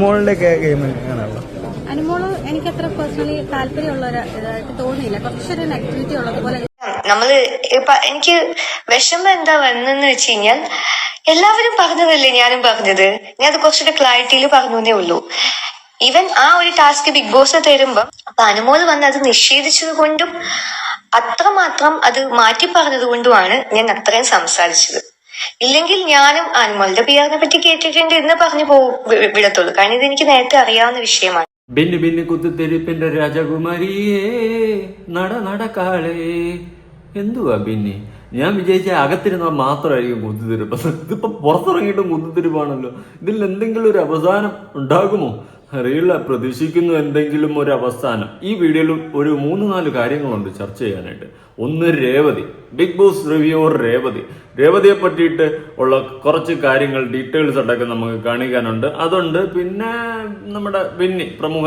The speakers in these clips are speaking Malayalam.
മോളുടെ ഗെയിം എങ്ങനെയുള്ള അനുമോൾ എനിക്ക് അത്ര പേഴ്സണലി താല്പര്യമുള്ള ഒരു ഇതായിട്ട് തോന്നിയില്ല. കുറച്ചൊരു നെഗറ്റിവിറ്റി ഉള്ളതുപോലെ നമ്മൾ ഇപ്പൊ എനിക്ക് വിഷമം എന്താ വന്നെന്ന് വെച്ച് കഴിഞ്ഞാൽ എല്ലാവരും പറഞ്ഞതല്ലേ ഞാനും പറഞ്ഞത്. ഞാൻ അത് കുറച്ചുകൂടെ ക്ലാരിറ്റിയിൽ പറഞ്ഞേ ഉള്ളൂ. ഈവൻ ആ ഒരു ടാസ്ക് ബിഗ് ബോസ് തരുമ്പം അപ്പൊ അനുമോൾ വന്ന് അത് നിഷേധിച്ചത് കൊണ്ടും അത്രമാത്രം അത് മാറ്റി പറഞ്ഞത് കൊണ്ടുമാണ് ഞാൻ അത്രയും സംസാരിച്ചത്. ഇല്ലെങ്കിൽ ഞാനും ആനിമലിന്റെ പിയാറിനെ പറ്റി കേട്ടിട്ടുണ്ട് എന്ന് പറഞ്ഞു പോകും വിടത്തുള്ളൂ. കാരണം ഇത് എനിക്ക് നേരത്തെ അറിയാവുന്ന വിഷയമാണ്. ബിന്നു ബിന്നു കുത്തുതെരുപ്പിന്റെ രാജകുമാരിയേ നട നടക്കാളേ. എന്തുവാ ബിന്നി? ഞാൻ വിജയിച്ച അകത്തിരുന്നാൽ മാത്രമായിരിക്കും കുത്തിത്തിരിപ്പ് ഇതിപ്പോ പുറത്തിറങ്ങിയിട്ടും കുത്തിത്തിരിപ്പാണല്ലോ ഇതിൽ എന്തെങ്കിലും ഒരു അവസാനം ഉണ്ടാകുമോ? അറിയില്ല പ്രതീക്ഷിക്കുന്നു എന്തെങ്കിലും ഒരു അവസാനം. ഈ വീഡിയോയിൽ ഒരു മൂന്ന് നാല് കാര്യങ്ങളുണ്ട് ചർച്ച ചെയ്യാനായിട്ട്. ഒന്ന് Revathi Big Boss reviewer Revathi. രേവതിയെ പറ്റിയിട്ട് ഉള്ള കുറച്ച് കാര്യങ്ങൾ ഡീറ്റെയിൽസ് അടക്കം നമുക്ക് കാണിക്കാനുണ്ട്. അതുണ്ട് പിന്നെ നമ്മുടെ ബിന്നി പ്രമുഖ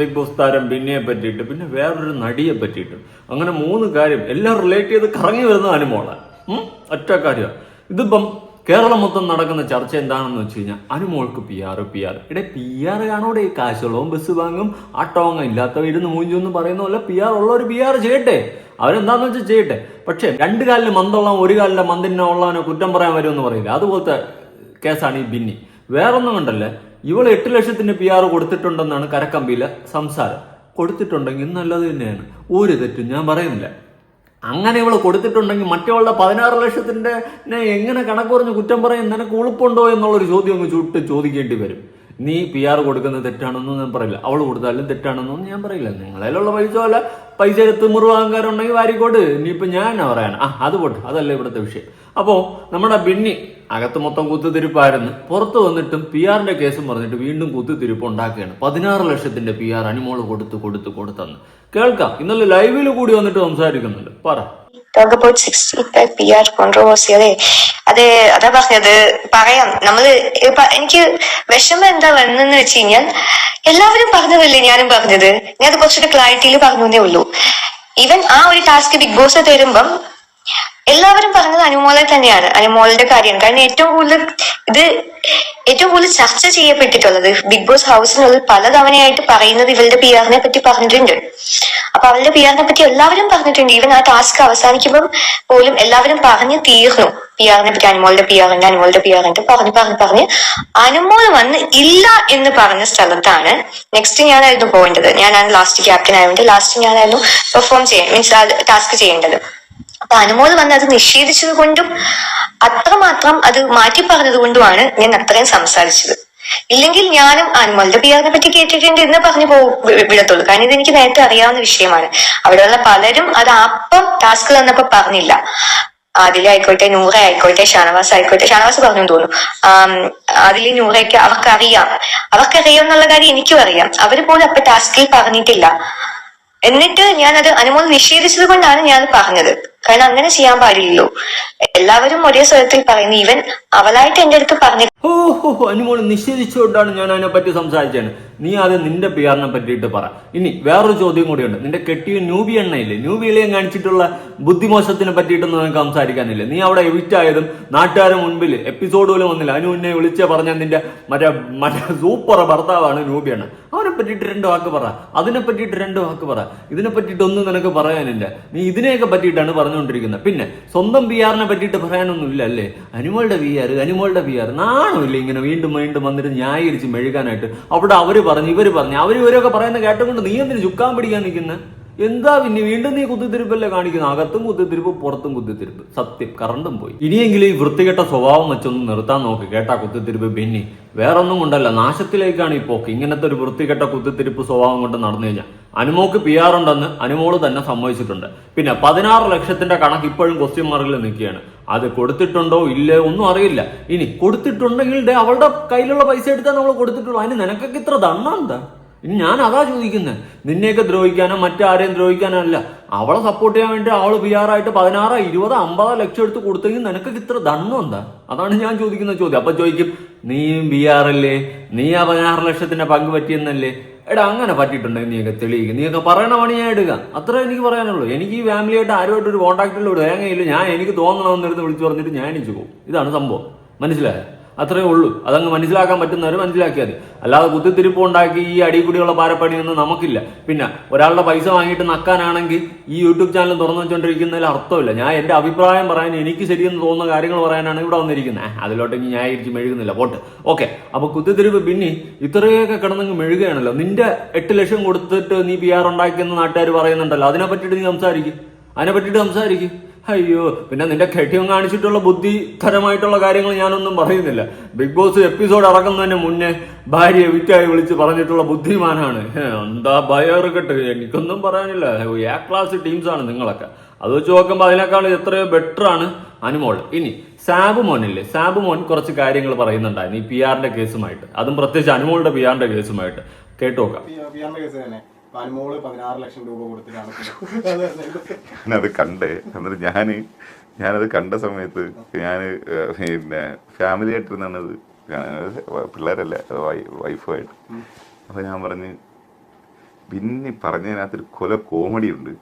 ബിഗ് ബോസ് താരം ബിന്നിയെ പറ്റിയിട്ട് പിന്നെ വേറൊരു നടിയെ പറ്റിയിട്ട്. അങ്ങനെ മൂന്ന് കാര്യം എല്ലാം റിലേറ്റ് ചെയ്ത് കറങ്ങി വരുന്ന അനുമോളാണ്? ഒറ്റ കാര്യമാണ് ഇതിപ്പം കേരളം മൊത്തം നടക്കുന്ന ചർച്ച എന്താണെന്ന് വെച്ച് കഴിഞ്ഞാൽ അനുമോൾക്ക് പി ആർ പി ആർ ഇവിടെ പി ആർ കാണോടെ കാശുള്ളവും ബസ് വാങ്ങും ആട്ടോങ്ങ ഇല്ലാത്തവ ഇരുന്ന് മൂഞ്ചൊന്നും പറയുന്ന പോലെ പി ആർ ഉള്ളവർ പി ആർ ചെയ്യട്ടെ. അവരെന്താന്ന് വെച്ചാൽ ചെയ്യട്ടെ. പക്ഷെ രണ്ട് കാലിൽ മന്തുള്ളവൻ ഒരു കാലിലെ മന്തിനെ ഉള്ളവനെ കുറ്റം പറയാൻ വരുമെന്ന് പറയില്ല അതുപോലത്തെ കേസാണ് ഈ ബിന്നി. വേറൊന്നും കണ്ടല്ലേ? ഇവൾ എട്ട് ലക്ഷത്തിന് പി ആർ കൊടുത്തിട്ടുണ്ടെന്നാണ് കരക്കമ്പിയിലെ സംസാരം. കൊടുത്തിട്ടുണ്ടെങ്കിൽ നല്ലത് തന്നെയാണ്. ഒരു തെറ്റും ഞാൻ പറയുന്നില്ല. അങ്ങനെ ഇവൾ കൊടുത്തിട്ടുണ്ടെങ്കിൽ മറ്റവളുടെ പതിനാറ് ലക്ഷത്തിന്റെ എങ്ങനെ കണക്ക് പറഞ്ഞ് കുറ്റം പറയും? നിനക്ക് ഉളുപ്പുണ്ടോ എന്നുള്ളൊരു ചോദ്യം അങ്ങ് ചുട്ട് ചോദിക്കേണ്ടി വരും. നീ പി ആർ കൊടുക്കുന്നത് തെറ്റാണെന്നും ഞാൻ പറയില്ല. അവൾ കൊടുത്താലും തെറ്റാണെന്നും ഞാൻ പറയില്ല. നിങ്ങളതിലുള്ള പൈസ പോലെ പൈസ എടുത്ത് മുറിവാങ്കാരുണ്ടെങ്കിൽ വാരിക്കോട്ട്. ഇനിയിപ്പോൾ ഞാൻ പറയാണ് ആ അത് പോട്ടെ. അതല്ല ഇവിടുത്തെ വിഷയം. അപ്പോ നമ്മുടെ ബിന്നി അകത്ത് മൊത്തം കുത്തിത്തിരിപ്പായിരുന്നു. പുറത്ത് വന്നിട്ടും പി ആറിന്റെ കേസും പറഞ്ഞിട്ട് വീണ്ടും കുത്തിത്തിരിപ്പ് ഉണ്ടാക്കുകയാണ്. പതിനാറ് ലക്ഷത്തിന്റെ പി ആർ അനിമോൾ കൊടുത്ത് കൊടുത്ത് കൊടുത്തെന്ന്. കേൾക്കാം. ഇന്നലെ ലൈവിൽ കൂടി വന്നിട്ട് സംസാരിക്കുന്നുണ്ട്. പറ. അതെ അതാ പറഞ്ഞത്. പറയാം. നമ്മൾ എനിക്ക് വിഷമം എന്താ വന്നെന്ന് വെച്ച് കഴിഞ്ഞാൽ എല്ലാവരും പറഞ്ഞതല്ലേ ഞാനും പറഞ്ഞത്. ഞാൻ അത് കുറച്ചുകൂടെ ക്ലാരിറ്റിയിൽ പറഞ്ഞേ ഉള്ളൂ. ഈവൻ ആ ഒരു ടാസ്ക് ബിഗ് ബോസ് തരുമ്പം എല്ലാവരും പറഞ്ഞത് അനുമോളെ തന്നെയാണ്. അനുമോളുടെ കാര്യമാണ്. കാരണം ഏറ്റവും കൂടുതൽ ഇത് ഏറ്റവും കൂടുതൽ ചർച്ച ചെയ്യപ്പെട്ടിട്ടുള്ളത് ബിഗ് ബോസ് ഹൗസിനുള്ളിൽ പലതവണയായിട്ട് പറയുന്നത് ഇവളുടെ പി ആറിനെ പറ്റി പറഞ്ഞിട്ടുണ്ട്. അപ്പൊ അവളുടെ പി ആറിനെ പറ്റി എല്ലാവരും പറഞ്ഞിട്ടുണ്ട്. ഈവൻ ആ ടാസ്ക് അവസാനിക്കുമ്പോൾ പോലും എല്ലാവരും പറഞ്ഞു തീർന്നു. പി ആറിനെ പറ്റി അനുമോളുടെ പി ആറിന്റെ അനുമോളുടെ പി ആറിന്റെ പറഞ്ഞു പറഞ്ഞു പറഞ്ഞ് അനുമോൾ വന്ന് ഇല്ല എന്ന് പറഞ്ഞ സ്ഥലത്താണ് നെക്സ്റ്റ് ഞാനായിരുന്നു പോകേണ്ടത്. ഞാനാണ് ലാസ്റ്റ് ക്യാപ്റ്റൻ ആയതുകൊണ്ട് ലാസ്റ്റ് ഞാനായിരുന്നു പെർഫോം ചെയ്യാൻ മീൻസ് ടാസ്ക് ചെയ്യേണ്ടത്. അപ്പൊ അനുമോൾ വന്ന് അത് നിഷേധിച്ചത് കൊണ്ടും അത്രമാത്രം അത് മാറ്റി പറഞ്ഞത് കൊണ്ടുമാണ് ഞാൻ അത്രയും സംസാരിച്ചത്. ഇല്ലെങ്കിൽ ഞാനും അനുമോളുടെ പിയാറിനെ പറ്റി കേട്ടിട്ടുണ്ട് എന്ന് പറഞ്ഞു പോ വി- വിടത്തുള്ളൂ. കാരണം ഇതെനിക്ക് നേരത്തെ അറിയാവുന്ന വിഷയമാണ്. അവിടെയുള്ള പലരും അത് അപ്പം ടാസ്ക് തന്നപ്പോ പറഞ്ഞില്ല. ആദില ആയിക്കോട്ടെ നൂറ ആയിക്കോട്ടെ ഷാനവാസ് ആയിക്കോട്ടെ ഷാനവാസ് പറഞ്ഞു തോന്നുന്നു. അതിൽ നൂറയ്ക്ക് അവർക്കറിയാം. അവർക്കറിയാം എന്നുള്ള കാര്യം എനിക്കും അറിയാം. അവർ പോലും അപ്പൊ ടാസ്കിൽ പറഞ്ഞിട്ടില്ല. എന്നിട്ട് ഞാനത് അനുമോൾ നിഷേധിച്ചത് കൊണ്ടാണ് ഞാൻ പറഞ്ഞത്. കാരണം അങ്ങനെ ചെയ്യാൻ പാടില്ലല്ലോ. എല്ലാവരും ഒരേ സ്വരത്തിൽ പറയുന്നു. ഈവൻ അവളായിട്ട് എന്റെ അടുത്ത് പറഞ്ഞു ഓഹോ ഹോ നിഷേധിച്ചുകൊണ്ടാണ് ഞാൻ അതിനെ പറ്റി സംസാരിച്ചത്. നീ ആദ്യം നിന്റെ പിയാറിനെ പറ്റിയിട്ട് പറ. ഇനി വേറൊരു ചോദ്യം കൂടിയുണ്ട്. നിന്റെ കെട്ടിയ ന്യൂബി എണ്ണയില്ലേ ന്യൂബി ഇളയം കാണിച്ചിട്ടുള്ള ബുദ്ധിമോശത്തിനെ പറ്റിയിട്ടൊന്നും നിനക്ക് സംസാരിക്കാനില്ല? നീ അവിടെ എവിറ്റ് ആയതും നാട്ടുകാരുടെ മുൻപിൽ എപ്പിസോഡ് പോലും വന്നില്ല. അനു എന്നെ വിളിച്ച പറഞ്ഞ നിന്റെ മറ്റേ മറ്റേ സൂപ്പർ ഭർത്താവാണ് ന്യൂബി എണ്ണ അവനെ പറ്റിയിട്ട് രണ്ട് വാക്ക് പറ. അതിനെ പറ്റിയിട്ട് രണ്ട് വാക്ക് പറ. ഇതിനെ പറ്റിയിട്ടൊന്നും നിനക്ക് പറയാനില്ല. നീ ഇതിനെയൊക്കെ പറ്റിയിട്ടാണ് പറഞ്ഞുകൊണ്ടിരിക്കുന്നത്. പിന്നെ സ്വന്തം പി ആറിനെ പറ്റിയിട്ട് പറയാനൊന്നും ഇല്ല അല്ലേ? അനുമോളുടെ പി ആർ അനുമോളുടെ പി ആർ നാണമില്ല ഇങ്ങനെ വീണ്ടും വീണ്ടും വന്നിട്ട് ന്യായീകരിച്ച് മെഴുകാനായിട്ട്. അവിടെ അവർ പറഞ്ഞു ഇവർ പറഞ്ഞു. അവർ ഇവരൊക്കെ പറയുന്ന കേട്ടുകൊണ്ട് നീ എന്തിനു ചുക്കാൻ പിടിക്കാൻ നിൽക്കുന്നത് എന്താ പിന്നെ വീണ്ടും നീ കുത്തിത്തിരിപ്പല്ലേ കാണിക്കുന്നു? അകത്തും കുത്തിത്തിരിപ്പ് പുറത്തും കുത്തിത്തിരിപ്പ്. സത്യം കറണ്ടും പോയി. ഇനിയെങ്കിലും ഈ വൃത്തികെട്ട സ്വഭാവം വെച്ചൊന്ന് നിർത്താൻ നോക്ക്. കേട്ടാ കുത്തിത്തിരിപ്പ് പിന്നെ വേറൊന്നും കൊണ്ടല്ല. നാശത്തിലേക്കാണ് ഈ പോക്ക്. ഇങ്ങനത്തെ ഒരു വൃത്തികെട്ട കുത്തിത്തിരിപ്പ് സ്വഭാവം കൊണ്ട് നടന്നു കഴിഞ്ഞാൽ അനുമോക്ക് പി ആർ ഉണ്ടെന്ന് അനുമോൾ തന്നെ സമ്മതിച്ചിട്ടുണ്ട്. പിന്നെ പതിനാറ് ലക്ഷത്തിന്റെ കണക്ക് ഇപ്പോഴും ക്വസ്റ്റ്യൻ മാർക്കിൽ നിൽക്കുകയാണ്. അത് കൊടുത്തിട്ടുണ്ടോ ഇല്ലേ ഒന്നും അറിയില്ല. ഇനി കൊടുത്തിട്ടുണ്ടെങ്കിൽ അവളുടെ കയ്യിലുള്ള പൈസ എടുത്താൽ നമ്മൾ കൊടുത്തിട്ടുള്ളൂ. അതിന് നിനക്കൊക്കെ ഇത്ര ദണ്ണം എന്താ? ഇനി ഞാൻ അതാ ചോദിക്കുന്നത് നിന്നെയൊക്കെ ദ്രോഹിക്കാനോ മറ്റാരെയും ദ്രോഹിക്കാനോ അല്ല. അവളെ സപ്പോർട്ട് ചെയ്യാൻ വേണ്ടി അവൾ പി ആറായിട്ട് പതിനാറ് ഇരുപത് അമ്പത് ലക്ഷം എടുത്ത് കൊടുത്തെങ്കിൽ നിനക്ക് ഇത്ര ദണ്ണം എന്താ? അതാണ് ഞാൻ ചോദിക്കുന്ന ചോദ്യം. അപ്പൊ ചോദിക്കും നീയും ബി ആർ അല്ലേ? നീ ആ പതിനാറ് ലക്ഷത്തിന്റെ പങ്ക് പറ്റിയെന്നല്ലേ? എടാ അങ്ങനെ പറ്റിയിട്ടുണ്ടെങ്കിൽ നീയൊക്കെ തെളിയിക്കും. നീയൊക്കെ പറയണ പണി ഞാൻ എടുക്കാം. അത്ര എനിക്ക് പറയാനുള്ളൂ. എനിക്ക് ഈ ഫാമിലിയായിട്ട് ആരുമായിട്ട് ഒരു കോൺടാക്റ്റിലുള്ള തേങ്ങയില്ല ഞാൻ എനിക്ക് തോന്നണമെന്നെടുത്ത് വിളിച്ചു പറഞ്ഞിട്ട് ഞാൻ എണീച്ചു പോകും. ഇതാണ് സംഭവം. മനസ്സിലായോ? അത്രേ ഉള്ളൂ. അതങ്ങ് മനസ്സിലാക്കാൻ പറ്റുന്നവർ മനസ്സിലാക്കിയാൽ മതി. അല്ലാതെ കുത്തിത്തിരിപ്പ് ഉണ്ടാക്കി ഈ അടികൂടിയുള്ള പാരപ്പണിയൊന്നും നമുക്കില്ല. പിന്നെ ഒരാളുടെ പൈസ വാങ്ങിയിട്ട് നക്കാനാണെങ്കിൽ ഈ യൂട്യൂബ് ചാനൽ തുറന്നു വെച്ചുകൊണ്ടിരിക്കുന്നതിൽ അർത്ഥമില്ല. ഞാൻ എന്റെ അഭിപ്രായം പറയാൻ എനിക്ക് ശരിയെന്ന് തോന്നുന്ന കാര്യങ്ങൾ പറയാനാണ് ഇവിടെ വന്നിരിക്കുന്നത്. അതിലോട്ട് ഇനി ഇരിച്ച് മെഴുകുന്നില്ല. പോട്ട്. ഓക്കെ. അപ്പൊ കുത്തിത്തിരിപ്പ് പിന്നെ ഇത്രയൊക്കെ കിടന്നങ്ങ് മെഴുകുകയാണല്ലോ. നിന്റെ എട്ട് ലക്ഷം കൊടുത്തിട്ട് നീ പി ആർ ഉണ്ടാക്കിയെന്ന് നാട്ടുകാർ പറയുന്നുണ്ടല്ലോ. അതിനെ പറ്റിയിട്ട് നീ സംസാരിക്കും. അതിനെ പറ്റിയിട്ട് സംസാരിക്കും. അയ്യോ പിന്നെ നിന്റെ കെട്ടിയം കാണിച്ചിട്ടുള്ള ബുദ്ധിപരമായിട്ടുള്ള കാര്യങ്ങൾ ഞാനൊന്നും പറയുന്നില്ല. ബിഗ് ബോസ് എപ്പിസോഡ് ഇറക്കുന്നതിന് മുന്നേ ഭാര്യയെ വിറ്റായി വിളിച്ച് പറഞ്ഞിട്ടുള്ള ബുദ്ധിമാനാണ്. എന്താ ഭയറുകെട്ട് എനിക്കൊന്നും പറയാനില്ല. എ ക്ലാസ് ടീംസ് ആണ് നിങ്ങളൊക്കെ. അത് വെച്ച് നോക്കുമ്പോൾ അതിനേക്കാൾ എത്രയോ ബെറ്റർ ആണ് അനുമോൾ. ഇനി സാബു മോനില്ലേ? സാബു മോൻ കുറച്ച് കാര്യങ്ങൾ പറയുന്നുണ്ടായിരുന്നു ഈ പി ആറിന്റെ കേസുമായിട്ട്. അതും പ്രത്യേകിച്ച് അനുമോളുടെ പി ആറിന്റെ കേസുമായിട്ട്. കേട്ടു നോക്കാം. അനുമോൾ പതിനാറ് ലക്ഷം രൂപ കൊടുത്തിട്ടാണ് അത് കണ്ട് എന്നിട്ട് ഞാൻ ഞാനത് കണ്ട സമയത്ത് ഞാൻ പിന്നെ ഫാമിലി ആയിട്ടിരുന്നത് പിള്ളേരല്ല വൈഫുമായിട്ട്. അപ്പൊ ഞാൻ പറഞ്ഞ് പിന്നെ പറഞ്ഞതിനകത്തൊരു കൊല കോമഡി ഉണ്ട്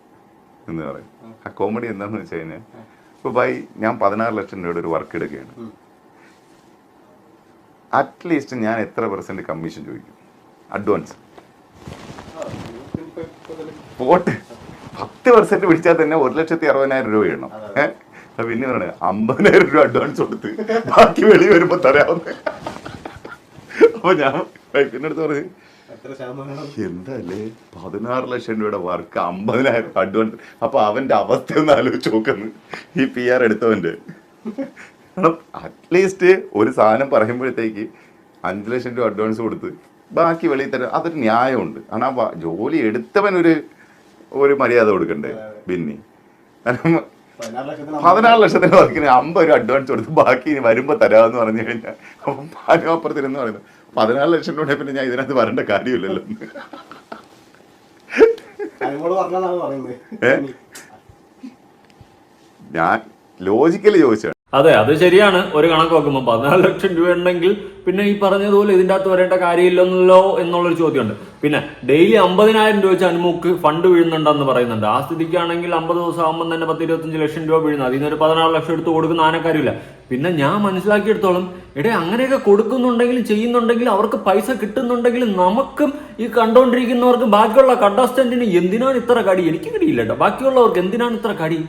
എന്ന് പറയും. ആ. കോമഡി എന്താന്ന് വെച്ച് കഴിഞ്ഞാൽ ഇപ്പൊ ബൈ ഞാൻ പതിനാറ് ലക്ഷം രൂപയുടെ ഒരു വർക്ക് എടുക്കുകയാണ്. അറ്റ്ലീസ്റ്റ് ഞാൻ എത്ര പെർസെന്റ് കമ്മീഷൻ ചോദിക്കും? അഡ്വാൻസ് പോട്ടെ. പത്ത് പെർസെന്റ് പിടിച്ചാൽ തന്നെ ഒരു ലക്ഷത്തി അറുപതിനായിരം രൂപ ഇടണം ഏഹ് പിന്നെ പറയണേ അമ്പതിനായിരം രൂപ അഡ്വാൻസ് കൊടുത്ത് ബാക്കി വെളി വരുമ്പോ തരാവുന്ന. അപ്പൊ ഞാൻ വൈഫിന്റെ അടുത്ത് പറഞ്ഞു എന്തല്ലേ? പതിനാറ് ലക്ഷം രൂപയുടെ വർക്ക് അമ്പതിനായിരം അഡ്വാൻസ് അപ്പൊ അവന്റെ അവസ്ഥ ഒന്ന് ആലോചിച്ച് നോക്കുന്നു. ഈ പി ആർ എടുത്തവന്റെ. അറ്റ്ലീസ്റ്റ് ഒരു സാധനം പറയുമ്പോഴത്തേക്ക് അഞ്ച് ലക്ഷം രൂപ അഡ്വാൻസ് കൊടുത്ത് ബാക്കി വെളിയിൽ തരാം അതൊരു ന്യായമുണ്ട്. കാരണം ആ ജോലി എടുത്തവൻ ഒരു ഒരു മര്യാദ കൊടുക്കണ്ടേ? പിന്നെ കാരണം പതിനാറ് ലക്ഷത്തിന് വർക്കിന് അമ്പത് രൂപ അഡ്വാൻസ് കൊടുത്ത് ബാക്കി ഇനി വരുമ്പോൾ തരാമെന്ന് പറഞ്ഞു കഴിഞ്ഞാൽ അപ്പം പാലും അപ്പുറത്തിരുന്ന് പറയുന്നത് പതിനാല് ലക്ഷം രൂപ പിന്നെ ഞാൻ ഇതിനകത്ത് വരേണ്ട കാര്യമില്ലല്ലോ? ഞാൻ ലോജിക്കലി ചോദിച്ചാണ് അതെ അത് ശരിയാണ്. ഒരു കണക്ക് നോക്കുമ്പോൾ പതിനാല് ലക്ഷം രൂപ ഉണ്ടെങ്കിൽ പിന്നെ ഈ പറഞ്ഞതുപോലെ ഇതിന്റെ അകത്ത് വരേണ്ട കാര്യമില്ലല്ലോ എന്നുള്ളൊരു ചോദ്യമുണ്ട്. പിന്നെ ഡെയിലി അമ്പതിനായിരം രൂപ വെച്ച് അനുമുക്ക് ഫണ്ട് വീഴുന്നുണ്ടെന്ന് പറയുന്നുണ്ട്. ആ സ്ഥിതിക്കാണെങ്കിൽ അമ്പത് ദിവസം ആകുമ്പോൾ തന്നെ പത്ത് ഇരുപത്തഞ്ച് ലക്ഷം രൂപ വീഴുന്നു. അതിൽ നിന്നൊരു പതിനാറ് ലക്ഷം എടുത്ത് കൊടുക്കുന്ന ആനക്കാരില്ല പിന്നെ ഞാൻ മനസ്സിലാക്കിയെടുത്തോളം എടേ അങ്ങനെയൊക്കെ കൊടുക്കുന്നുണ്ടെങ്കിലും ചെയ്യുന്നുണ്ടെങ്കിലും അവർക്ക് പൈസ കിട്ടുന്നുണ്ടെങ്കിലും നമുക്കും ഈ കണ്ടോണ്ടിരിക്കുന്നവർക്ക് ബാക്കിയുള്ള കണ്ടസ്റ്റന്റിന് എന്തിനാണ് ഇത്ര കടി? എനിക്ക് കടിയില്ല കേട്ടോ ബാക്കിയുള്ളവർക്ക് എന്തിനാണ് ഇത്ര കടി?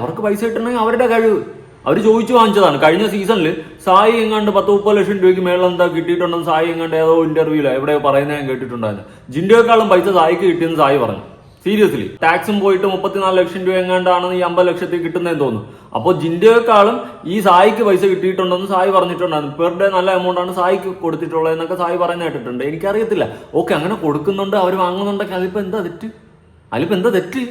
അവർക്ക് പൈസ കിട്ടണമെങ്കിൽ അവരുടെ കഴിവ്. അവർ ചോദിച്ചു വാങ്ങിച്ചതാണ്. കഴിഞ്ഞ സീസണിൽ സായി എങ്ങാണ്ട് പത്ത് മുപ്പത് ലക്ഷം രൂപയ്ക്ക് മേളിൽ എന്താ കിട്ടിയിട്ടുണ്ടെന്ന് സായി എങ്ങാണ്ട് ഏതോ ഇന്റർവ്യൂലോ എവിടെയോ പറയുന്നത് ഞാൻ കേട്ടിട്ടുണ്ടായിരുന്നു ജിൻഡോയെക്കാളും പൈസ സായിക്ക് കിട്ടിയെന്ന് സായി പറഞ്ഞു. സീരിയസ്ലി ടാക്സും പോയിട്ട് മുപ്പത്തിനാല് ലക്ഷം രൂപ എങ്ങാണ്ടാണെന്ന് ഈ അമ്പത് ലക്ഷത്തിൽ കിട്ടുന്നതെന്ന് തോന്നുന്നു. അപ്പോൾ ജിൻഡോയെക്കാളും ഈ സായിക്ക് പൈസ കിട്ടിയിട്ടുണ്ടെന്ന് സായി പറഞ്ഞിട്ടുണ്ടായിരുന്നു. പെർ ഡേ നല്ല എമൗണ്ട് ആണ് സായിക്ക് കൊടുത്തിട്ടുള്ളത് എന്നൊക്കെ സായി പറയുന്ന കേട്ടിട്ടുണ്ട്. എനിക്കറിയത്തില്ല. ഓക്കെ അങ്ങനെ കൊടുക്കുന്നുണ്ട് അവർ വാങ്ങുന്നുണ്ടെങ്കിൽ അതിപ്പോൾ എന്താ തെറ്റ്? അതിപ്പോൾ എന്താ തെറ്റ്?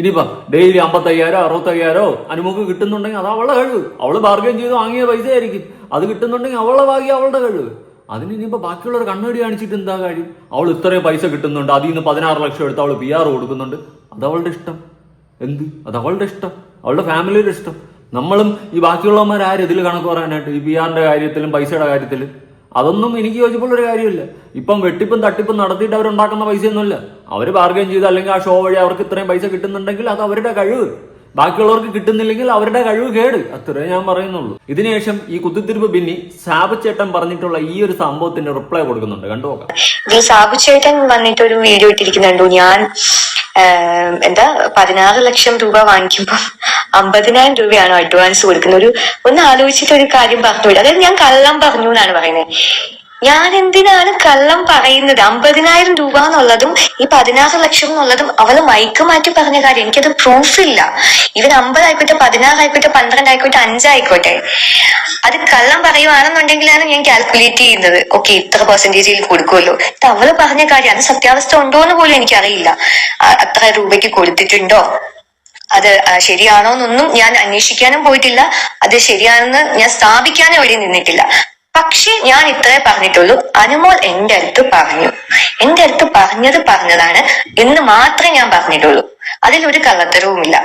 ഇനിയിപ്പം ഡെയിലി അമ്പത്തയ്യായിരോ അറുപത്തയ്യായിരോ അനുമുക്ക് കിട്ടുന്നുണ്ടെങ്കിൽ അത് അവളുടെ കഴിവ്. അവൾ ബാർഗെയിൻ ചെയ്ത് വാങ്ങിയ പൈസ ആയിരിക്കും അത് കിട്ടുന്നുണ്ടെങ്കിൽ അവളെ വാങ്ങി അവളുടെ കഴിവ്. അതിന് ഇനിയിപ്പോൾ ബാക്കിയുള്ളവർ കണ്ണടി കാണിച്ചിട്ട് എന്താ കാര്യം? അവൾ ഇത്രയും പൈസ കിട്ടുന്നുണ്ട് അതിൽ നിന്ന് പതിനാറ് ലക്ഷം എടുത്ത് അവൾ പി ആർ കൊടുക്കുന്നുണ്ട്. അത് അവളുടെ ഇഷ്ടം. എന്ത്? അത് അവളുടെ ഇഷ്ടം. അവളുടെ ഫാമിലിയുടെ ഇഷ്ടം. നമ്മളും ഈ ബാക്കിയുള്ളവന്മാർ ആരും ഇതിൽ കണക്ക് പറയാനായിട്ട്? ഈ പി ആറിന്റെ കാര്യത്തിലും പൈസയുടെ കാര്യത്തിലും? അതൊന്നും എനിക്ക് യോജിപ്പുള്ളൊരു കാര്യമില്ല. ഇപ്പം വെട്ടിപ്പും തട്ടിപ്പും നടത്തിയിട്ട് അവരുണ്ടാക്കുന്ന പൈസയൊന്നുമില്ല. അവർ ബാർഗൈൻ ചെയ്ത് അല്ലെങ്കിൽ ആ ഷോ വഴി അവർക്ക് ഇത്രയും പൈസ കിട്ടുന്നുണ്ടെങ്കിൽ അത് അവരുടെ കഴിവ്. ബാക്കിയുള്ളവർക്ക് കിട്ടുന്നില്ലെങ്കിൽ അവരുടെ കഴിവ് കേട്. അത്രേ ഞാൻ പറയുന്നുള്ളൂ. ഇതിനുശേഷം ഈ കുത്തിത്തിരിപ്പ് ബിന്നി സാബു ചേട്ടൻ പറഞ്ഞിട്ടുള്ള ഈ ഒരു സംഭവത്തിന്റെ റിപ്ലൈ കൊടുക്കുന്നുണ്ട്. കണ്ടു നോക്കാം. ഈ സാബു ചേട്ടൻ വന്നിട്ട് ഒരു വീഡിയോ ഇട്ടിരിക്കുന്നുണ്ട്? ഞാൻ എന്താ പതിനാറ് ലക്ഷം രൂപ വാങ്ങിക്കുമ്പോൾ അമ്പതിനായിരം രൂപയാണോ അഡ്വാൻസ് കൊടുക്കുന്നത്? ഒരു ഒന്ന് ആലോചിച്ചിട്ട് ഒരു കാര്യം പറഞ്ഞു അതായത് ഞാൻ കള്ളം പറഞ്ഞു എന്നാണ് പറയുന്നത്. ഞാൻ എന്തിനാണ് കള്ളം പറയുന്നത്? അമ്പതിനായിരം രൂപ എന്നുള്ളതും ഈ പതിനാറ് ലക്ഷം എന്നുള്ളതും അവൾ മൈക്ക് മാറ്റി പറഞ്ഞ കാര്യം. എനിക്കത് പ്രൂഫ് ഇല്ല. ഇവൻ അമ്പതായിക്കോട്ടെ പതിനാറായിക്കോട്ടെ പന്ത്രണ്ടായിക്കോട്ടെ അഞ്ചായിക്കോട്ടെ. അത് കള്ളം പറയുവാണെന്നുണ്ടെങ്കിലാണ് ഞാൻ കാൽക്കുലേറ്റ് ചെയ്യുന്നത്. ഓക്കെ ഇത്ര പെർസെന്റേജിൽ കൊടുക്കുമല്ലോ. ഇത് അവൾ പറഞ്ഞ കാര്യം അത് സത്യാവസ്ഥ ഉണ്ടോ എന്ന് പോലും എനിക്കറിയില്ല. അത്ര രൂപയ്ക്ക് കൊടുത്തിട്ടുണ്ടോ? അത് ശരിയാണോ എന്നൊന്നും ഞാൻ അന്വേഷിക്കാനും പോയിട്ടില്ല. അത് ശരിയാണെന്ന് ഞാൻ സ്ഥാപിക്കാനും എവിടെയും നിന്നിട്ടില്ല. പക്ഷെ ഞാൻ ഇത്രേ പറഞ്ഞിട്ടുള്ളൂ. അനുമോൾ എന്റെ അടുത്ത് പറഞ്ഞു. എന്റെ അടുത്ത് പറഞ്ഞത് പറഞ്ഞതാണ് എന്ന് മാത്രമേ ഞാൻ പറഞ്ഞിട്ടുള്ളൂ. അതിലൊരു കള്ളത്തരവുമില്ല.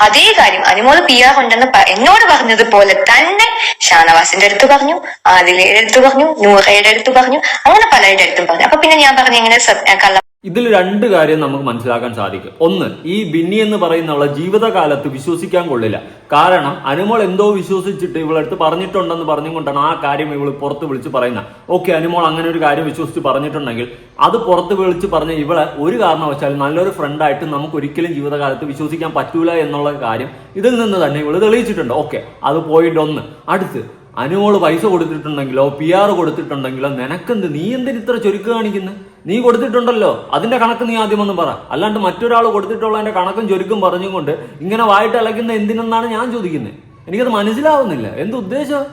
അതേ കാര്യം അനുമോൾ പി ആർ ഉണ്ടെന്ന് എന്നോട് പറഞ്ഞതുപോലെ തന്നെ ഷാനവാസിന്റെ അടുത്ത് പറഞ്ഞു ആദിലയുടെ അടുത്ത് പറഞ്ഞു നൂറയുടെ അടുത്ത് പറഞ്ഞു അങ്ങനെ പലരുടെ അടുത്തും പറഞ്ഞു. അപ്പൊ പിന്നെ ഞാൻ പറഞ്ഞു എങ്ങനെ കള്ളം ഇതിൽ രണ്ട് കാര്യം നമുക്ക് മനസ്സിലാക്കാൻ സാധിക്കും. ഒന്ന് ഈ ബിന്നി എന്ന് പറയുന്ന അവളെ ജീവിതകാലത്ത് വിശ്വസിക്കാൻ കൊള്ളില്ല. കാരണം അനുമോൾ എന്തോ വിശ്വസിച്ചിട്ട് ഇവളെടുത്ത് പറഞ്ഞിട്ടുണ്ടെന്ന് പറഞ്ഞുകൊണ്ടാണ് ആ കാര്യം ഇവൾ പുറത്ത് വിളിച്ച് പറയുന്നത്. ഓക്കെ അനുമോൾ അങ്ങനെ ഒരു കാര്യം വിശ്വസിച്ച് പറഞ്ഞിട്ടുണ്ടെങ്കിൽ അത് പുറത്ത് വിളിച്ച് പറഞ്ഞ ഇവളെ ഒരു കാരണവശാലും നല്ലൊരു ഫ്രണ്ടായിട്ട് നമുക്ക് ഒരിക്കലും ജീവിതകാലത്ത് വിശ്വസിക്കാൻ പറ്റൂല എന്നുള്ള കാര്യം ഇതിൽ നിന്ന് തന്നെ ഇവൾ തെളിയിച്ചിട്ടുണ്ട്. ഓക്കെ അത് പോയിന്റ് ഒന്ന്. അടുത്ത് അനുമോൾ പൈസ കൊടുത്തിട്ടുണ്ടെങ്കിലോ പി ആർ കൊടുത്തിട്ടുണ്ടെങ്കിലോ നിനക്കെന്ത്? നീ എന്തിന് ഇത്ര ചുരുക്ക് കാണിക്കുന്നത് നീ കൊടുത്തിട്ടുണ്ടല്ലോ. അതിന്റെ കണക്ക് നീ ആദ്യം ഒന്ന് പറ. അല്ലാണ്ട് മറ്റൊരാൾ കൊടുത്തിട്ടുള്ളതിന്റെ കണക്കും ചുരുക്കും പറഞ്ഞുകൊണ്ട് ഇങ്ങനെ വായിട്ട് അലക്കുന്ന എന്തിനെന്നാണ് ഞാൻ ചോദിക്കുന്നത് എനിക്കത് മനസ്സിലാവുന്നില്ല. എന്ത് ഉദ്ദേശം?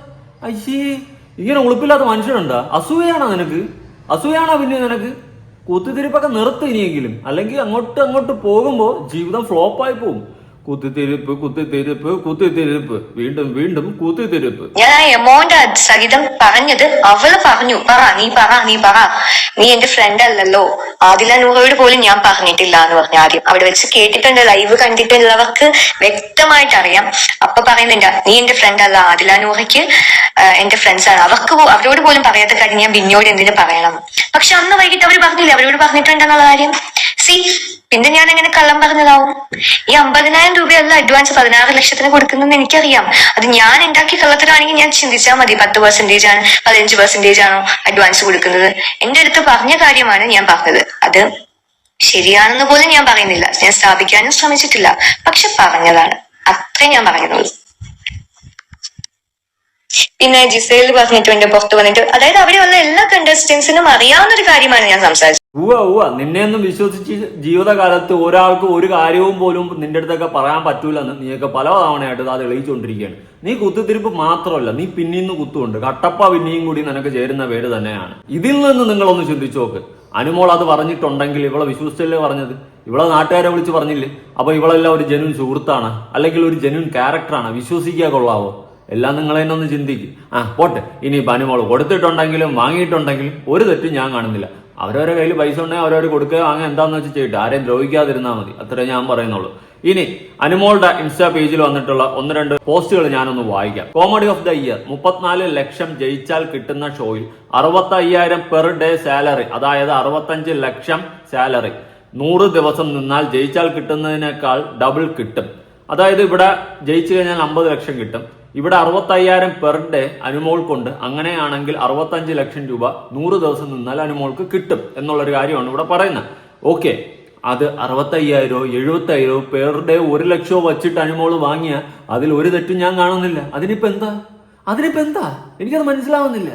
അയ്യേ ഇങ്ങനെ ഉളുപ്പില്ലാത്ത മനുഷ്യനുണ്ടോ? അസൂയാണോ നിനക്ക്? അസൂയാണോ പിന്നെ നിനക്ക്? കുത്തിത്തിരിപ്പൊക്കെ നിർത്തു ഇനിയെങ്കിലും. അല്ലെങ്കിൽ അങ്ങോട്ട് അങ്ങോട്ട് പോകുമ്പോൾ ജീവിതം ഫ്ലോപ്പായി പോകും കുത്തിത്തിരിപ്പ് കുത്തിത്തിരിപ്പ് കുത്തിത്തിരിപ്പ്. വീണ്ടും വീണ്ടും കുത്തിത്തിരിപ്പ്. ഞാൻ എമൗണ്ട് സഹിതം പറഞ്ഞത് അവൾ പറഞ്ഞു. പറ നീ പറ നീ പറ. നീ എന്റെ ഫ്രണ്ട് അല്ലല്ലോ. ആദില നൂറോട് പോലും ഞാൻ പറഞ്ഞിട്ടില്ല എന്ന് പറഞ്ഞു ആദ്യം. അവിടെ വെച്ച് കേട്ടിട്ടുണ്ട് ലൈവ് കണ്ടിട്ടുള്ളവർക്ക് വ്യക്തമായിട്ട് അറിയാം. അപ്പൊ പറയുന്നുണ്ട് നീ എന്റെ ഫ്രണ്ട് അല്ല. ആദില നൂറയ്ക്ക് എന്റെ ഫ്രണ്ട്സ് ആണ്. അവർക്ക് അവരോട് പോലും പറയാത്ത കാര്യം ഞാൻ ബിന്നോട് എന്തിനു പറയണം. പക്ഷെ അന്ന് വൈകിട്ട് അവർ പറഞ്ഞില്ല? അവരോട് പറഞ്ഞിട്ടുണ്ടെന്നുള്ള കാര്യം? സി പിന്നെ ഞാൻ എങ്ങനെ കള്ളം പറഞ്ഞതാവും? ഈ അമ്പതിനായിരം രൂപയല്ല അഡ്വാൻസ് പതിനാറ് ലക്ഷത്തിന് കൊടുക്കുന്നതെന്ന് എനിക്കറിയാം. അത് ഞാൻ ഉണ്ടാക്കിയ കള്ളത്തരാണെങ്കിൽ ഞാൻ ചിന്തിച്ചാൽ മതി പത്ത് പെർസെന്റേജ് ആണ് പതിനഞ്ച് പെർസെന്റേജ് ആണോ അഡ്വാൻസ് കൊടുക്കുന്നത്. എന്റെ അടുത്ത് പറഞ്ഞ കാര്യമാണ് ഞാൻ പറഞ്ഞത്. അത് ശരിയാണെന്ന് പോലും ഞാൻ പറയുന്നില്ല. ഞാൻ സ്ഥാപിക്കാനും ശ്രമിച്ചിട്ടില്ല. പക്ഷെ പറഞ്ഞതാണ്. അത്രേ ഞാൻ പറയുന്നത് പിന്നെ ജിസയിൽ പറഞ്ഞിട്ടുണ്ട് പുറത്തു വന്നിട്ട്. അതായത് അവിടെയുള്ള എല്ലാ കണ്ടസ്റ്റൻസിനും അറിയാവുന്ന ഒരു കാര്യമാണ് ഞാൻ സംസാരിച്ചത്. ഉവ്വ ഉവ്വ. നിന്നെയൊന്നും വിശ്വസിച്ച് ജീവിതകാലത്ത് ഒരാൾക്ക് ഒരു കാര്യവും പോലും നിന്റെ അടുത്തൊക്കെ പറയാൻ പറ്റൂലെന്ന് നീയൊക്കെ പല തവണയായിട്ട് അത് തെളിയിച്ചുകൊണ്ടിരിക്കുകയാണ് നീ കുത്തിത്തിരിപ്പ് മാത്രമല്ല നീ പിന്നീന്ന് കുത്തുണ്ട് കട്ടപ്പ പിന്നെയും കൂടി നിനക്ക് ചേരുന്ന പേര് തന്നെയാണ്. ഇതിൽ നിന്ന് നിങ്ങളൊന്ന് ചിന്തിച്ചു നോക്ക്. അനുമോൾ അത് പറഞ്ഞിട്ടുണ്ടെങ്കിൽ ഇവളെ വിശ്വസിച്ചല്ലേ പറഞ്ഞത്? ഇവളെ നാട്ടുകാരെ വിളിച്ച് പറഞ്ഞില്ലേ? അപ്പൊ ഇവളെല്ലാം ഒരു ജനുവിൻ സുഹൃത്താണ്. അല്ലെങ്കിൽ ഒരു ജനുവിൻ ക്യാരക്ടറാണ്. വിശ്വസിക്കുക കൊള്ളാവോ? എല്ലാം നിങ്ങൾ ഒന്ന് ചിന്തിക്കും. ആ പോട്ടെ. ഇനി അനുമോൾ കൊടുത്തിട്ടുണ്ടെങ്കിലും വാങ്ങിയിട്ടുണ്ടെങ്കിലും ഒരു തെറ്റും ഞാൻ കാണുന്നില്ല. അവരവരെ കയ്യിൽ പൈസ ഉണ്ടെങ്കിൽ അവരവർ കൊടുക്കുക അങ്ങനെ എന്താണെന്ന് വെച്ച് ചെയ്യട്ടെ. ആരെയും ദ്രോഹിക്കാതിരുന്നാൽ മതി. അത്രേ ഞാൻ പറയുന്നുള്ളൂ. ഇനി അനുമോളുടെ ഇൻസ്റ്റാ പേജിൽ വന്നിട്ടുള്ള ഒന്ന് രണ്ട് പോസ്റ്റുകൾ ഞാനൊന്ന് വായിക്കാം. കോമഡി ഓഫ് ദ ഇയർ മുപ്പത്തിനാല് ലക്ഷം ജയിച്ചാൽ കിട്ടുന്ന ഷോയിൽ അറുപത്തി അയ്യായിരം പെർ ഡേ സാലറി. അതായത് അറുപത്തഞ്ച് ലക്ഷം സാലറി. നൂറ് ദിവസം നിന്നാൽ ജയിച്ചാൽ കിട്ടുന്നതിനേക്കാൾ ഡബിൾ കിട്ടും. അതായത് ഇവിടെ ജയിച്ചു കഴിഞ്ഞാൽ അമ്പത് ലക്ഷം കിട്ടും. ഇവിടെ അറുപത്തയ്യായിരം പെർ ഡേ അനുമോൾക്കുണ്ട് അങ്ങനെയാണെങ്കിൽ അറുപത്തഞ്ച് ലക്ഷം രൂപ നൂറ് ദിവസം നിന്നാൽ അനുമോൾക്ക് കിട്ടും എന്നുള്ളൊരു കാര്യമാണ് ഇവിടെ പറയുന്നത്. ഓക്കെ. അത് അറുപത്തയ്യായിരോ എഴുപത്തയ്യായിരോ പെർ ഡേ ഒരു ലക്ഷമോ വച്ചിട്ട് അനുമോൾ വാങ്ങിയ അതിൽ ഒരു തെറ്റും ഞാൻ കാണുന്നില്ല. അതിനിപ്പോ എന്താ? അതിനിപ്പോ എന്താ? എനിക്കത് മനസ്സിലാവുന്നില്ല.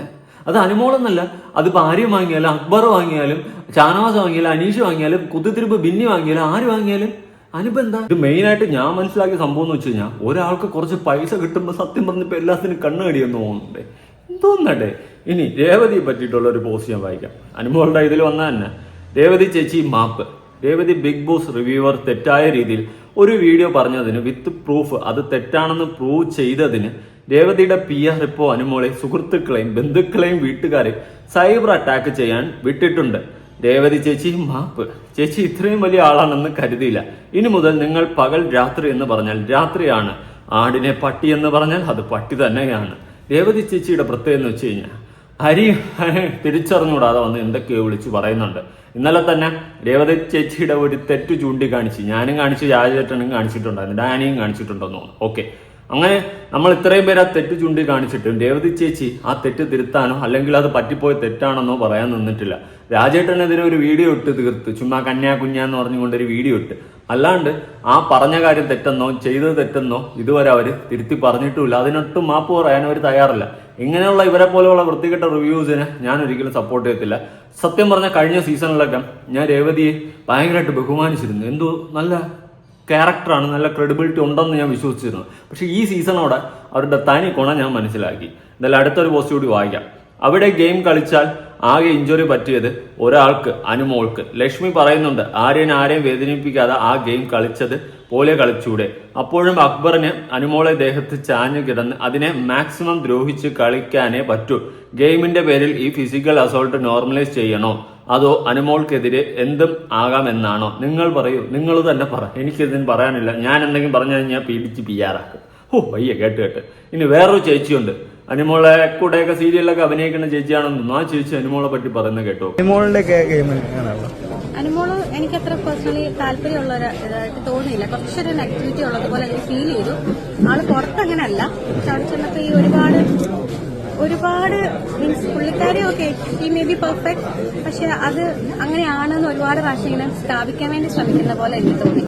അത് അനുമോളെന്നല്ല അത് ഭാര്യ വാങ്ങിയാലും അക്ബർ വാങ്ങിയാലും ഷാനവാസ് വാങ്ങിയാലും അനീഷ് വാങ്ങിയാലും കുത്തിത്തിരിപ്പ് ബിന്നി വാങ്ങിയാലും ആര് വാങ്ങിയാലും എന്താ? ഇത് മെയിൻ ആയിട്ട് ഞാൻ മനസ്സിലാക്കിയ സംഭവം എന്ന് വെച്ച് കഴിഞ്ഞാൽ ഒരാൾക്ക് കുറച്ച് പൈസ കിട്ടുമ്പോൾ സത്യം പറഞ്ഞപ്പോ എല്ലാത്തിനും കണ്ണ് കടിയെന്ന് തോന്നുന്നുണ്ട്. തോന്നട്ടെ ഇനി രേവതിയെ പറ്റിയിട്ടുള്ള ഒരു പോസ്റ്റ് ഞാൻ വായിക്കാം. അനുഭവങ്ങളുടെ ഇതിൽ വന്ന തന്നെ. രേവതി ചേച്ചി മാപ്പ്. രേവതി ബിഗ് ബോസ് റിവ്യൂവർ തെറ്റായ രീതിയിൽ ഒരു വീഡിയോ പറഞ്ഞതിന് വിത്ത് പ്രൂഫ് അത് തെറ്റാണെന്ന് പ്രൂവ് ചെയ്തതിന് രേവതിയുടെ പി ആർ ഇപ്പോൾ അനുമോളെ സുഹൃത്തുക്കളെയും ബന്ധുക്കളെയും വീട്ടുകാരെയും സൈബർ അറ്റാക്ക് ചെയ്യാൻ വിട്ടിട്ടുണ്ട്. രേവതി ചേച്ചി മാപ്പ്. ചേച്ചി ഇത്രയും വലിയ ആളാണെന്ന് കരുതിയില്ല. ഇനി മുതൽ നിങ്ങൾ പകൽ രാത്രി എന്ന് പറഞ്ഞാൽ രാത്രിയാണ്. ആടിനെ പട്ടി എന്ന് പറഞ്ഞാൽ അത് പട്ടി തന്നെയാണ്. ദേവതി ചേച്ചിയുടെ പ്രത്യേകത എന്ന് വെച്ച് കഴിഞ്ഞാൽ ഹരി തിരിച്ചറിഞ്ഞുകൂടാതെ വന്ന് എന്തൊക്കെയോ വിളിച്ചു പറയുന്നുണ്ട്. ഇന്നലെ തന്നെ രേവതി ചേച്ചിയുടെ ഒരു തെറ്റ് ചൂണ്ടിക്കാണിച്ച് ഞാനും കാണിച്ചു രാജേട്ടനും കാണിച്ചിട്ടുണ്ടായിരുന്നു. ഡാനിയും കാണിച്ചിട്ടുണ്ടെന്ന് തോന്നുന്നു. ഓക്കെ. അങ്ങനെ നമ്മൾ ഇത്രയും പേര് ആ തെറ്റ് ചൂണ്ടി കാണിച്ചിട്ടും രേവതി ചേച്ചി ആ തെറ്റ് തിരുത്താനോ അല്ലെങ്കിൽ അത് പറ്റിപ്പോയ തെറ്റാണെന്നോ പറയാൻ നിന്നിട്ടില്ല. രാജേട്ടനെതിരെ ഒരു വീഡിയോ ഇട്ട് തീർത്ത്. ചുമ്മാ കന്യാ കുഞ്ഞാന്ന് പറഞ്ഞുകൊണ്ട് ഒരു വീഡിയോ ഇട്ട്. അല്ലാണ്ട് ആ പറഞ്ഞ കാര്യം തെറ്റെന്നോ ചെയ്തത് തെറ്റെന്നോ ഇതുവരെ അവർ തിരുത്തി പറഞ്ഞിട്ടുമില്ല. അതിനൊട്ടും മാപ്പ് പറയാൻ അവർ തയ്യാറല്ല. ഇങ്ങനെയുള്ള ഇവരെ പോലെയുള്ള വൃത്തികെട്ട റിവ്യൂസിനെ ഞാൻ ഒരിക്കലും സപ്പോർട്ട് ചെയ്യത്തില്ല. സത്യം പറഞ്ഞ കഴിഞ്ഞ സീസണിലൊക്കെ ഞാൻ രേവതിയെ ഭയങ്കരമായിട്ട് ബഹുമാനിച്ചിരുന്നു. എന്തോ നല്ല ക്യാരക്ടറാണ് നല്ല ക്രെഡിബിലിറ്റി ഉണ്ടെന്ന് ഞാൻ വിശ്വസിച്ചിരുന്നു. പക്ഷെ ഈ സീസണോടെ അവരുടെ തനി ഗുണം ഞാൻ മനസ്സിലാക്കി. എന്തായാലും അടുത്തൊരു പോസ്റ്റ് കൂടി വായിക്കാം. അവിടെ ഗെയിം കളിച്ചാൽ ആകെ ഇഞ്ചുറി പറ്റിയത് ഒരാൾക്ക് അനുമോൾക്ക്. ലക്ഷ്മി പറയുന്നുണ്ട് ആരെയും ആരെയും വേദനിപ്പിക്കാതെ ആ ഗെയിം കളിച്ചത് പോലെ കളിച്ചൂടെ. അപ്പോഴും അക്ബറിന് അനുമോളെ ദേഹത്ത് ചാഞ്ഞു കിടന്ന് അതിനെ മാക്സിമം ദ്രോഹിച്ച് കളിക്കാനേ പറ്റൂ. ഗെയിമിന്റെ പേരിൽ ഈ ഫിസിക്കൽ അസോൾട്ട് നോർമലൈസ് ചെയ്യണോ? അതോ അനുമോൾക്കെതിരെ എന്തും ആകാമെന്നാണോ? നിങ്ങൾ പറയൂ. നിങ്ങൾ തന്നെ പറ. എനിക്കിതിന് പറയാനില്ല. ഞാൻ എന്തെങ്കിലും പറഞ്ഞു കഴിഞ്ഞാൽ പീഡിച്ച് പിയാറാക്കും ഓ വയ്യ കേട്ട് കേട്ട്. ഇനി വേറൊരു ചേച്ചിയുണ്ട്. അനുമോളെ കൂടെയൊക്കെ സീരിയലൊക്കെ അഭിനയിക്കുന്ന ചേച്ചിയാണെന്ന് ആ ചേച്ചി അനുമോളെ പറ്റി പറയുന്നത് കേട്ടോ. അനുമോളിന്റെ അനുമോൾ എനിക്ക് അത്ര പേഴ്സണലി താല്പര്യമുള്ള ഒരു ഇതായിട്ട് തോന്നിയില്ല. കുറച്ചൊരു നെഗറ്റിവിറ്റി ഉള്ളതുപോലെ എനിക്ക് ഫീൽ ചെയ്തു. ആൾ പുറത്തങ്ങനല്ല. പക്ഷെ അവിടെ ചെന്നപ്പോ ഈ ഒരുപാട് ഒരുപാട് മീൻസ് പുള്ളിക്കാരി ഓക്കെ ഈ മേ ബി പെർഫെക്റ്റ് പക്ഷെ അത് അങ്ങനെയാണെന്ന് ഒരുപാട് പ്രാവശ്യം ഇങ്ങനെ സ്ഥാപിക്കാൻ വേണ്ടി ശ്രമിക്കുന്ന പോലെ എനിക്ക് തോന്നി.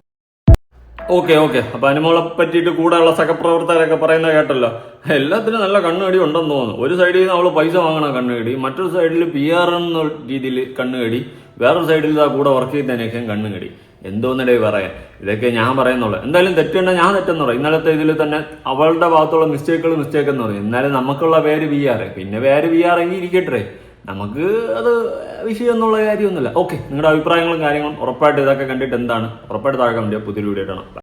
Okay okay. അപ്പൊ അനുമോളെ പറ്റിയിട്ട് കൂടെയുള്ള സഹപ്രവർത്തകരൊക്കെ പറയുന്ന കേട്ടല്ലോ. എല്ലാത്തിനും നല്ല കണ്ണുകടി ഉണ്ടെന്ന് തോന്നുന്നു. ഒരു സൈഡിൽ നിന്ന് അവൾ പൈസ വാങ്ങണ കണ്ണുകടി മറ്റൊരു സൈഡിൽ പി ആർ എന്ന രീതിയിൽ കണ്ണുകടി വേറൊരു സൈഡിൽ ആ കൂടെ വർക്ക് ചെയ്യുന്നതിനൊക്കെ കണ്ണുകടി. എന്തോന്നിടേ പറയാൻ? ഇതൊക്കെ ഞാൻ പറയുന്നുള്ളൂ. എന്തായാലും തെറ്റുണ്ടെങ്കിൽ ഞാൻ തെറ്റെന്ന് പറയും. ഇന്നലത്തെ ഇതിൽ തന്നെ അവളുടെ ഭാഗത്തുള്ള മിസ്റ്റേക്കുകൾ മിസ്റ്റേക്ക് എന്ന് പറയും. എന്നാലും നമുക്കുള്ള പേര് വി ആർ പിന്നെ പേര് വി ആർ എങ്കിൽ ഇരിക്കട്ടെ. നമുക്ക് അത് വിഷയം എന്നുള്ള കാര്യമൊന്നുമില്ല. ഓക്കെ നിങ്ങളുടെ അഭിപ്രായങ്ങളും കാര്യങ്ങളും ഉറപ്പായിട്ട് ഇതൊക്കെ കണ്ടിട്ട് എന്താണ്? ഉറപ്പായിട്ട് താഴെ കണ്ടിട്ട് പുതിയൊരു വീഡിയോ ഇടണം